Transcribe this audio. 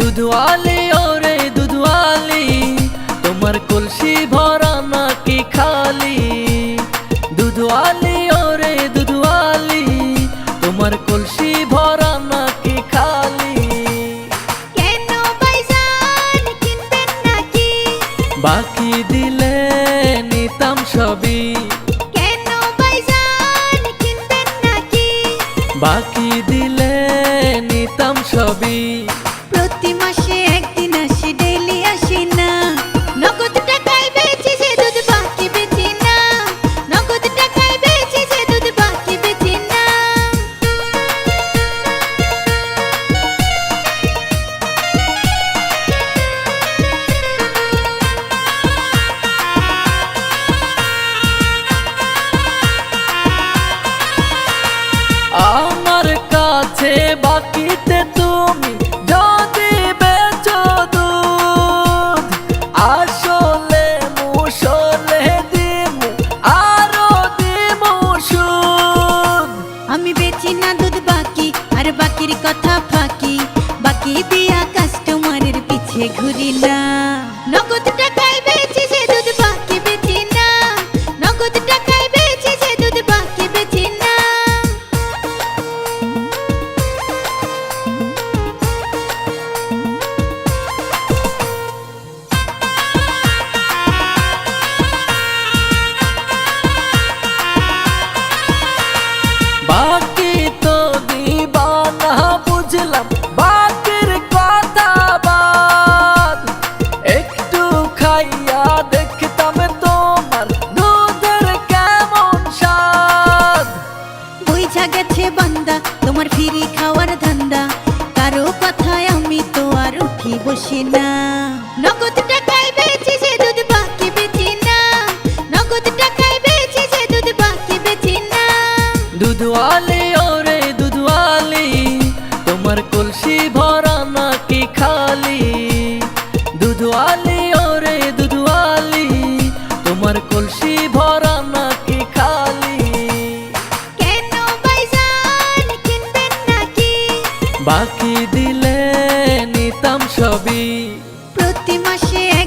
দুধওয়ালি ওরে দুধওয়ালি তোমার কলসি ভরা নাকি খালি? দুধওয়ালি ওরে দুধওয়ালি তোমার কলসি ভরা নাকি খালি? বাকি দিলে নিতাম সবই। বাকি দিলে নিতাম সবই। কাছে বাকিতে তুমি যদি বেচো দুধ, আসলে মুসলে দিমু আরও দিমু আমি বেচি না দুধ বাকি, আর বাকির কথা ফাঁকি। বাকি দিয়া কাস্টমারের পিছে ঘুরি না। বুঝা গেছে বান্দা তোমার ফিরি খাওয়ার ধান্দা। কারও কথায় আমি তো আর উঠি বসি না। নগদ টাকায় বেচি যে দুধ বাকি বেচি না। নগদ টাকায় বেচি সে দুধ বাকি বেচি না। দুধওয়ালি ওরে দুধওয়ালি তোমার কলসি ভরা বাকি দিলে নিতাম সবই। প্রতি মাসে